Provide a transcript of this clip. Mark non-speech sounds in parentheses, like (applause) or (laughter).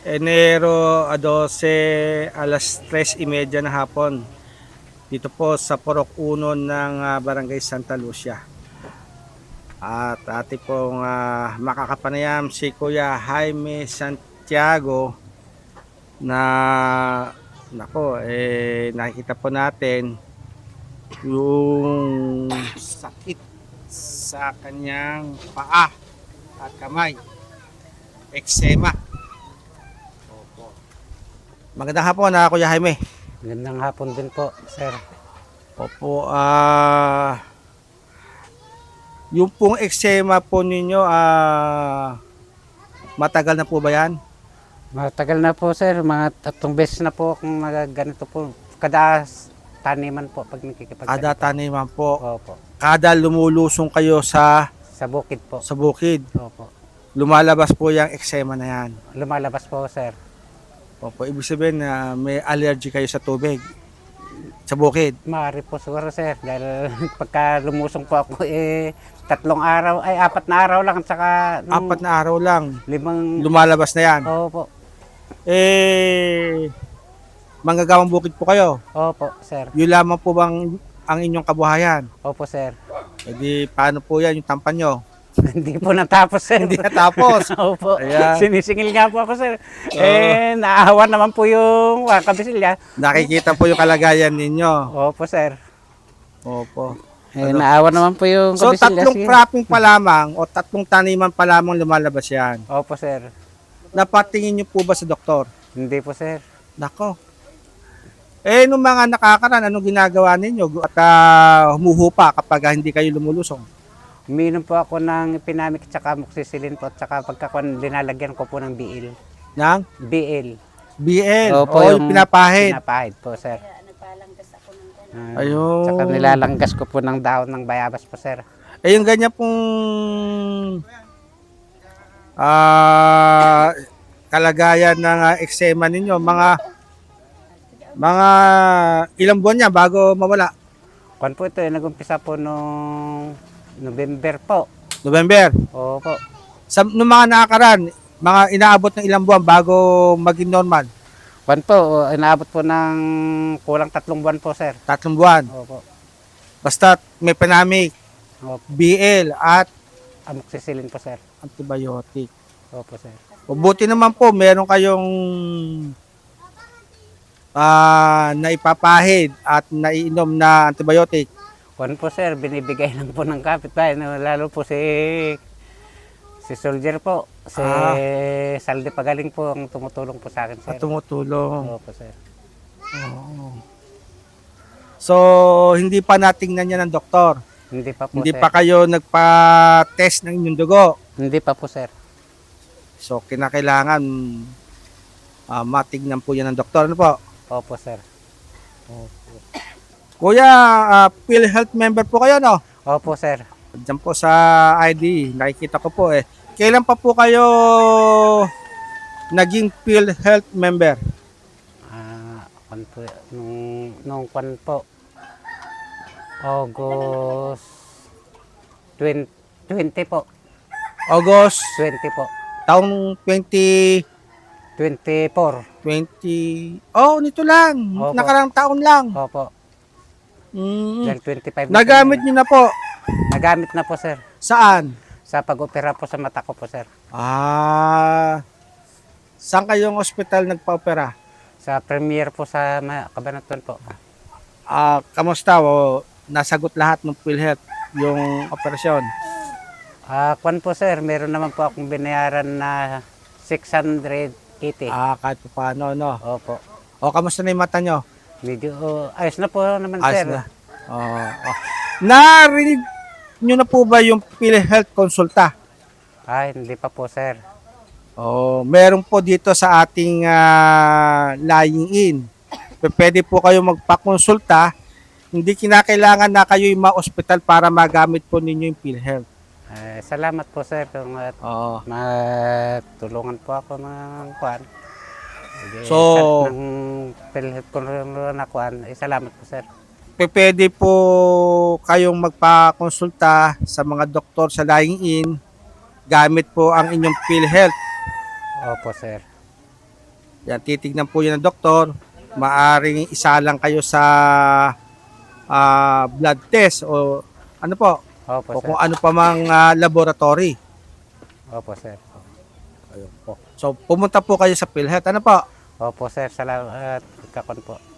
Enero 12 alas 3.30 na hapon. Dito po sa Porok Uno ng ah, Barangay Santa Lucia. At ati pong ah, makakapanayam si Kuya Jaime Santiago na nako eh nakikita po natin yung sakit sa kanyang paa at kamay. Eczema. Magandang hapon na Kuya Jaime. Magandang hapon din po, sir. Opo, ah yung pong eczema po ninyo, ah matagal na po ba yan? Matagal na po, sir. Mga tatlong beses na po akong nagaganito po. Kada taniman po pag nakikipag Kada taniman po, Opo. kada lumulusong kayo sa Sa bukid po. sa bukid, Opo. lumalabas po yung eczema na yan. Lumalabas po, sir. Opo, ibig sabihin na may allergy kayo sa tubig sa bukid. Maaari po siguro, sir. Dahil (laughs) pagka lumusong po ako, eh, tatlong araw, ay apat na araw lang. Saka nung Apat na araw lang, limang... lumalabas na yan. Opo. Eh, manggagawang bukid po kayo. Opo, sir. Yun lamang po bang ang inyong kabuhayan? Opo, sir. E di, paano po yan yung tampan nyo? (laughs) Hindi po natapos, sir. Hindi natapos. (laughs) Opo. Ayan. Sinisingil nga po ako, sir. Eh, naawa naman po yung uh, kabisilya. Nakikita po yung kalagayan ninyo. Opo, sir. Opo. Eh, naawa naman po yung So, kabisilya. tatlong sige. cropping pa lamang o tatlong taniman pa lamang lumalabas yan. Opo, sir. Napatingin nyo po ba sa doktor? Hindi po, sir. Nako. Eh, nung mga nakakaran, anong ginagawa ninyo? At ah, humuhupa kapag hindi kayo lumulusong? Uminom po ako ng pinamik tsaka moxicillin po tsaka pagkakuan linalagyan ko po ng BL. Ng BL. BL. Opo, o yung pinapahid. Pinapahid po, sir. Ah, Ayun. Tsaka nilalanggas ko po ng dahon ng bayabas po, sir. Eh, yung ganyan pong ah kalagayan ng ah, eczema ninyo, mga mga ilang buwan niya bago mawala? Kuan po ito, eh, nag-umpisa po nung November po. November. Opo. Sa nung mga nakakaran, mga inaabot ng ilang buwan bago maging normal. Kuan po, inaabot po ng kulang tatlong buwan po, sir. Tatlong buwan. Opo. Basta may panamic, Opo. BL at Amoxicillin po, sir. antibiotic. Opo, sir. Mabuti naman po, meron kayong ah naipapahid at naiinom na antibiotic. Kuan po, sir, binibigay lang po ng kapitbahay. No? Lalo po si si Soldier po. Si Ah. Salde Pagaling po ang tumutulong po sa akin, sir. At tumutulong. Opo, sir. Oo. So, hindi pa natingnan niya ng doktor. Hindi pa po, Hindi sir. pa kayo nagpa-test ng inyong dugo. Hindi pa po, sir. So, kinakailangan ah, matignan po yan ng doktor. Ano po? Opo, sir. Kuya, ah, PhilHealth member po kayo, no? Opo, sir. Diyan po sa ID, nakikita ko po eh. Kailan pa po kayo naging PhilHealth member? Ah, kuan po, nung, nung kuan po, August 20, 20 po. August 20 po. taong 20 24. 20 Oh, nito lang. Opo. Nakarang taon lang. Opo. Mm. Dahil 25 na Nagamit niyo na po. Nagamit na po, sir. Saan? Sa pag-opera po sa mata ko po, sir. Ah. Saan kayong ospital nagpa-opera? Sa premiere po sa Ma- Cabanatuan po. Ah, kamusta? O, nasagot lahat ng PhilHealth yung operasyon. Ah, kwan po sir, meron naman po akong binayaran na 680. Ah, kahit pa paano, no? Opo. O, kamusta na yung mata nyo? Medyo oh, ayos na po naman Ayos sir. na. Oo. oh. Narinig nyo na po ba yung PhilHealth konsulta? Ay, hindi pa po sir. Oh, meron po dito sa ating ah, lying in. P- Pwede po kayo magpakonsulta. Hindi kinakailangan na kayo yung ma-hospital para magamit po ninyo yung PhilHealth. Eh, salamat po sir kung uh, Oo. matulungan po ako ng kwan. Sige, So- ng PhilHealth ko na kwan, eh, salamat po sir. Pwede po kayong magpakonsulta sa mga doktor sa lying in gamit po ang inyong PhilHealth. Opo sir. Yan, titignan po yan ng doktor. Maaring isa lang kayo sa ah, blood test o ano po, Opo, o sir. kung ano pa mang ah, laboratory. Opo, sir. Ayun po. So, pumunta po kayo sa PhilHealth. Ano po? Opo, sir. Salamat. Kakon po.